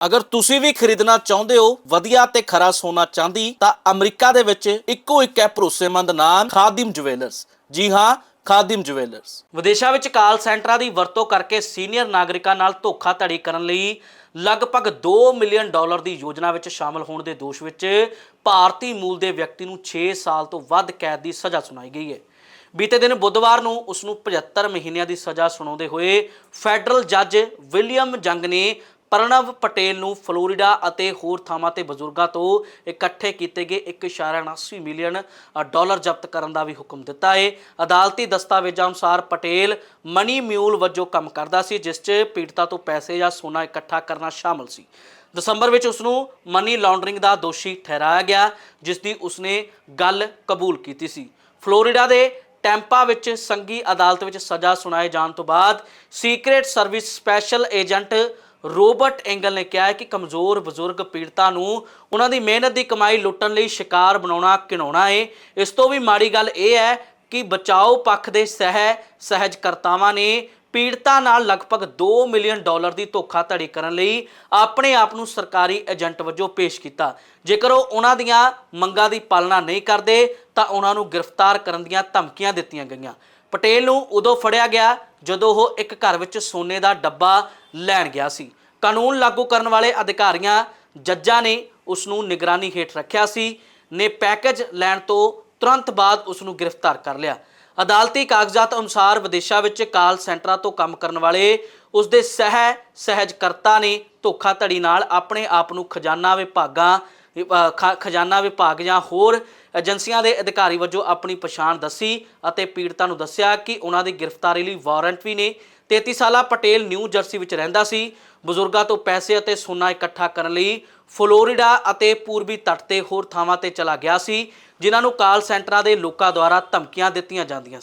ਅਗਰ ਤੁਸੀਂ ਵੀ ਖਰੀਦਣਾ ਚਾਹੁੰਦੇ ਹੋ, ਵਧੀਆ ਤੇ ਖਰਾ ਸੋਨਾ ਚਾਂਦੀ, ਤਾਂ ਅਮਰੀਕਾ ਦੇ ਵਿੱਚ ਇੱਕੋ ਇੱਕ ਹੈ ਭਰੋਸੇਮੰਦ ਨਾਮ, ਖਾਦਿਮ ਜੁਐਲਰਸ ਜੀ ਹਾਂ, ਖਾਦਿਮ ਜੁਐਲਰਸ ਵਿਦੇਸ਼ਾਂ ਵਿੱਚ ਕਾਲ ਸੈਂਟਰਾਂ ਦੀ ਵਰਤੋਂ ਕਰਕੇ ਸੀਨੀਅਰ ਨਾਗਰਿਕਾਂ ਨਾਲ ਧੋਖਾਧੜੀ ਕਰਨ ਲਈ ਲਗਭਗ 2 ਮਿਲੀਅਨ ਡਾਲਰ ਦੀ ਯੋਜਨਾ ਵਿੱਚ ਸ਼ਾਮਲ ਹੋਣ ਦੇ ਦੋਸ਼ ਵਿੱਚ ਭਾਰਤੀ ਮੂਲ ਦੇ ਵਿਅਕਤੀ ਨੂੰ 6 ਸਾਲ ਤੋਂ ਵੱਧ ਕੈਦ ਦੀ ਸਜ਼ਾ ਸੁਣਾਈ ਗਈ ਹੈ। ਬੀਤੇ ਦਿਨ ਬੁੱਧਵਾਰ ਨੂੰ ਉਸ ਨੂੰ 75 ਮਹੀਨਿਆਂ ਦੀ ਸਜ਼ਾ ਸੁਣਾਉਂਦੇ ਹੋਏ ਫੈਡਰਲ ਜੱਜ ਵਿਲੀਅਮ ਜੰਗ ਨੇ ਪ੍ਰਣਵ ਪਟੇਲ ਨੂੰ ਫਲੋਰੀਡਾ ਅਤੇ ਹੋਰ ਥਾਵਾਂ ਤੇ ਬਜ਼ੁਰਗਾਂ ਤੋਂ ਇਕੱਠੇ ਕੀਤੇ ਗਏ 1.79 ਮਿਲੀਅਨ ਅ, ਡਾਲਰ ਜ਼ਬਤ ਕਰਨ ਦਾ ਵੀ ਹੁਕਮ ਦਿੱਤਾ ਹੈ ਅਦਾਲਤੀ ਦਸਤਾਵੇਜ਼ਾਂ ਅਨੁਸਾਰ ਪਟੇਲ ਮਨੀ ਮਿਊਲ ਵਜੋਂ ਕੰਮ ਕਰਦਾ ਸੀ ਜਿਸ 'ਚ ਪੀੜਤਾ ਤੋਂ ਪੈਸੇ ਜਾਂ ਸੋਨਾ ਇਕੱਠਾ ਕਰਨਾ ਸ਼ਾਮਲ ਸੀ। ਦਸੰਬਰ ਵਿੱਚ ਉਸ ਨੂੰ ਮਨੀ ਲਾਂਡਰਿੰਗ ਦਾ ਦੋਸ਼ੀ ਠਹਿਰਾਇਆ ਗਿਆ ਜਿਸ ਦੀ ਉਸਨੇ ਗੱਲ ਕਬੂਲ ਕੀਤੀ ਸੀ। ਫਲੋਰੀਡਾ ਦੇ ਟੈਂਪਾ ਵਿੱਚ ਸੰਘੀ ਅਦਾਲਤ ਵਿੱਚ ਸਜ਼ਾ ਸੁਣਾਏ ਜਾਣ ਤੋਂ ਬਾਅਦ secret service special agent Robert Engel ਨੇ ਕਿਹਾ ਹੈ ਕਿ ਕਮਜ਼ੋਰ ਬਜ਼ੁਰਗ ਪੀੜਤਾਂ ਨੂੰ ਉਹਨਾਂ ਦੀ ਮਿਹਨਤ ਦੀ ਕਮਾਈ ਲੁੱਟਣ ਲਈ ਸ਼ਿਕਾਰ ਬਣਾਉਣਾ ਘਿਨਾਉਣਾ ਹੈ ਇਸ ਤੋਂ ਵੀ ਮਾੜੀ ਗੱਲ ਇਹ ਹੈ ਕਿ ਬਚਾਓ ਪੱਖ ਦੇ ਸਹਿ ਸਹਿਜਕਰਤਾਵਾਂ ਨੇ ਪੀੜਤਾਂ ਨਾਲ ਲਗਭਗ 2 ਮਿਲੀਅਨ ਡਾਲਰ ਦੀ ਧੋਖਾਧੜੀ ਕਰਨ ਲਈ ਆਪਣੇ ਆਪ ਨੂੰ ਸਰਕਾਰੀ ਏਜੰਟ ਵਜੋਂ ਪੇਸ਼ ਕੀਤਾ। ਜੇਕਰ ਉਹ ਉਹਨਾਂ ਦੀਆਂ ਮੰਗਾਂ ਦੀ ਪਾਲਣਾ ਨਹੀਂ ਕਰਦੇ, ਤਾਂ ਉਹਨਾਂ ਨੂੰ ਗ੍ਰਿਫਤਾਰ ਕਰਨ ਦੀਆਂ ਧਮਕੀਆਂ ਦਿੱਤੀਆਂ ਗਈਆਂ। ਪਟੇਲ ਨੂੰ ਉਦੋਂ ਫੜਿਆ ਗਿਆ ਜਦੋਂ ਉਹ ਇੱਕ ਘਰ ਵਿੱਚ ਸੋਨੇ ਦਾ ਡੱਬਾ ਲੈਣ ਗਿਆ ਸੀ। ਕਾਨੂੰਨ ਲਾਗੂ ਕਰਨ ਵਾਲੇ ਅਧਿਕਾਰੀਆਂ ਜੱਜਾਂ ਨੇ ਉਸ ਨੂੰ ਨਿਗਰਾਨੀ ਹੇਠ ਰੱਖਿਆ ਸੀ ਨੇ ਪੈਕੇਜ ਲੈਣ ਤੋਂ ਤੁਰੰਤ ਬਾਅਦ ਉਸ ਨੂੰ ਗ੍ਰਿਫਤਾਰ ਕਰ ਲਿਆ। ਅਦਾਲਤੀ ਕਾਗਜ਼ਾਤ ਅਨੁਸਾਰ ਵਿਦੇਸ਼ਾਂ ਵਿੱਚ ਕਾਲ ਸੈਂਟਰਾਂ ਤੋਂ ਕੰਮ ਕਰਨ ਵਾਲੇ ਉਸ ਦੇ ਸਹਿ ਸਹਿਜਕਰਤਾ ਨੇ ਧੋਖਾਧੜੀ ਨਾਲ ਆਪਣੇ ਆਪ ਨੂੰ ਖਜ਼ਾਨਾ ਵਿਭਾਗਾਂ ਅ, ਖਜ਼ਾਨਾ ਵਿਭਾਗ ਜਾਂ ਹੋਰ ਏਜੰਸੀਆਂ ਦੇ ਅਧਿਕਾਰੀ ਵਜੋਂ ਆਪਣੀ ਪਛਾਣ ਦੱਸੀ ਅਤੇ ਪੀੜਤਾਂ ਨੂੰ ਦੱਸਿਆ ਕਿ ਉਹਨਾਂ ਦੀ ਗ੍ਰਿਫਤਾਰੀ ਲਈ ਵਾਰੰਟ ਵੀ ਨੇ। 33 ਸਾਲਾ ਪਟੇਲ ਨਿਊ ਜਰਸੀ ਵਿੱਚ ਰਹਿੰਦਾ ਸੀ। ਬਜ਼ੁਰਗਾਂ ਤੋਂ ਪੈਸੇ ਅਤੇ ਸੋਨਾ ਇਕੱਠਾ ਕਰਨ ਲਈ ਫਲੋਰੀਡਾ ਅਤੇ ਪੂਰਬੀ ਤੱਟ ਤੇ ਹੋਰ ਥਾਵਾਂ ਤੇ ਚਲਾ ਗਿਆ ਸੀ, ਜਿਨ੍ਹਾਂ ਨੂੰ ਕਾਲ ਸੈਂਟਰਾਂ ਦੇ ਲੋਕਾਂ ਦੁਆਰਾ ਧਮਕੀਆਂ ਦਿੱਤੀਆਂ ਜਾਂਦੀਆਂ